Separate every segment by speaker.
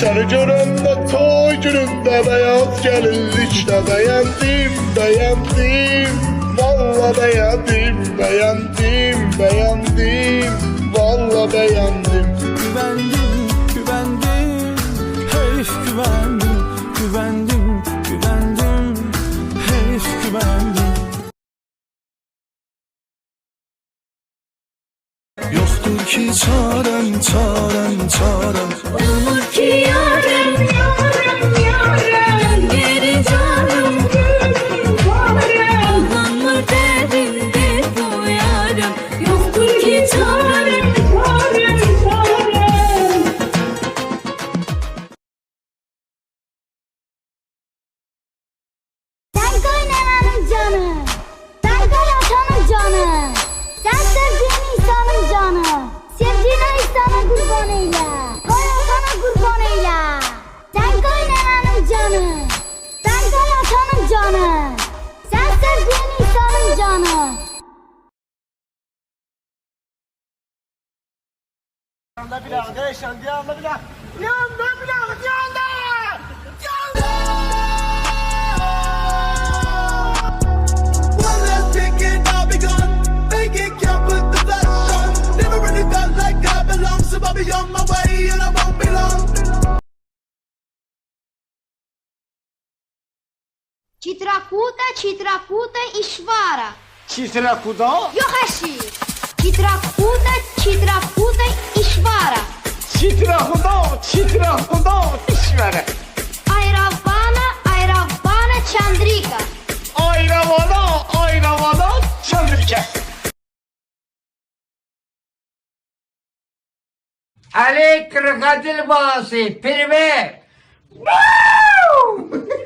Speaker 1: Seni görende toy gününde beyaz gelinlikle beğendim, beğendim. Valla beğendim, beğendim, beğendim. Valla beğendim.
Speaker 2: Güvendim, güvendim, herif güvendim. Güvendim, güvendim, herif güvendim. Yoktur ki çarem çarem çarem.
Speaker 3: Olur ki ya canı. Sensin diyen insanın canı.
Speaker 4: Anla bile arkadaş, anla bile. Anla bile.
Speaker 5: Chitracuta, Chitracuta,
Speaker 4: Ishvara. Chitracuta?
Speaker 5: Yohashi. Chitracuta,
Speaker 4: Chitracuta, Ishvara. Chitracuta, Chitracuta, Ishvara.
Speaker 5: Ayravana, Ayravana, Chandrika.
Speaker 4: Ayravana, Ayravana, Chandrika.
Speaker 6: Ali krokodil bağısı, pirve.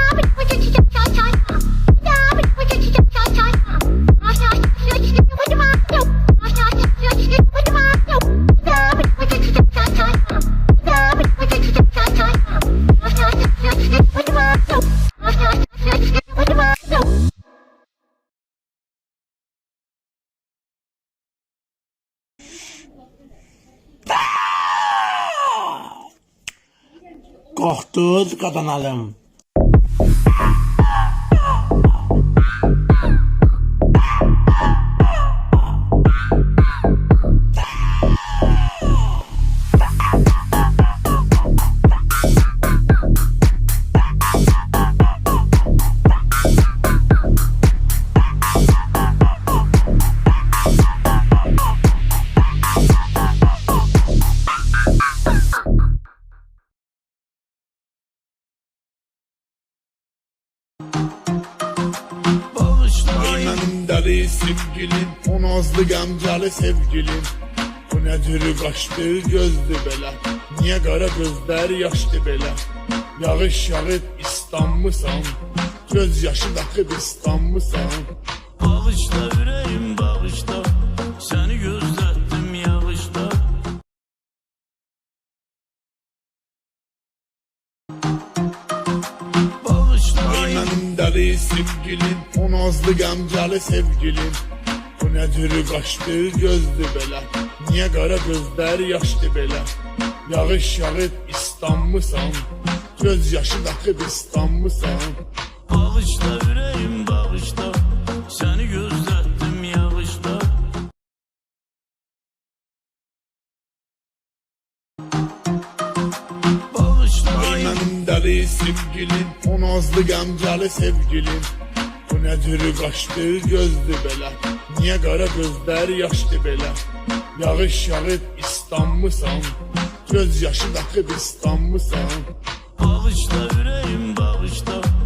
Speaker 2: korktuk kazanalım.
Speaker 1: cari sevgilim O nazlı gamcali sevgilim. Bu nedir kaçtı gözdü belə Niye qara gözler yaşdı belə Yağış yağıb İstanbulsan Göz yaşı daqıb İstanbulsan
Speaker 2: Bağışla ürəyim bağışla.
Speaker 1: benim deli sevgilim O nazlı gamcalı sevgilim. Bu nedir kaçtı gözdü bela Niye kara gözler yaşlı bela. Yağış yağıp İstanbul'san Göz yaşı
Speaker 2: takıp İstanbul'san Bağışla
Speaker 1: yüreğim bağışla dəli sevgilim. O nazlı qəmcəli sevgilim. Bu cürü qaşdı gözdü belə Niyə qara gözlər yaşdı belə Yağış yağıb islanmısan Göz yaşı axıb islanmısan
Speaker 2: Bağışla ürəyim bağışla